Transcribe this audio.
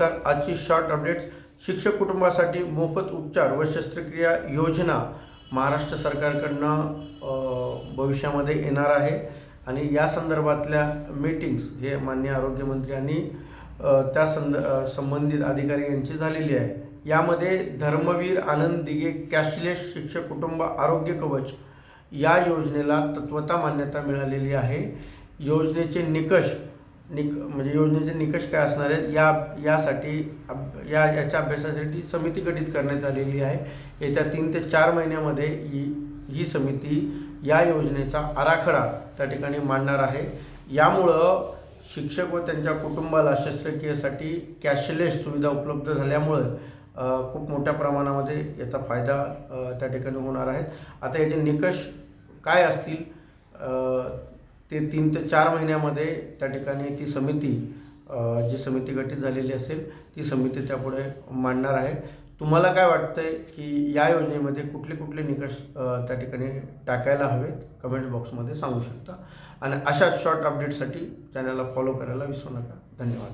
तर आजची short updates शिक्षक कुटुंबासाठी मोफत उपचार व शस्त्रक्रिया योजना महाराष्ट्र सरकारकडनं भविष्यामध्ये येणार आहे. आणि या संदर्भातल्या मीटिंग्स हे मान्य आरोग्यमंत्री आणि त्या संद संबंधित अधिकारी यांची झालेली आहे. यामध्ये धर्मवीर आनंद दिगे कॅशलेस शिक्षक कुटुंब आरोग्य कवच या योजनेला तत्वता मान्यता मिळालेली आहे. योजनेचे निकष निक म्हणजे योजनेचे निकष काय असणार आहेत? या यासाठी या याच्या अभ्यासासाठी समिती गठीत करण्यात आलेली आहे. येत्या तीन ते चार महिन्यामध्ये ही ही समिती या योजनेचा आराखडा त्या ठिकाणी मांडणार आहे. यामुळं शिक्षक व त्यांच्या कुटुंबाला शस्त्रक्रियेसाठी कॅशलेस सुविधा उपलब्ध झाल्यामुळं खूप मोठ्या प्रमाणामध्ये याचा फायदा त्या ठिकाणी होणार आहे. आता याचे निकष काय असतील? ते तीन ते चार महिन्यामध्ये त्या ठिकाणी ती समिती जी समिती गठीत झालेली असेल ती समिती त्यापुढे मांडणार आहे. तुम्हाला काय वाटतं आहे की या योजनेमध्ये कुठले कुठले निकष त्या ठिकाणी टाकायला हवेत? कमेंट बॉक्समध्ये सांगू शकता. आणि अशाच शॉर्ट अपडेटसाठी चॅनलला फॉलो करायला विसरू नका. धन्यवाद.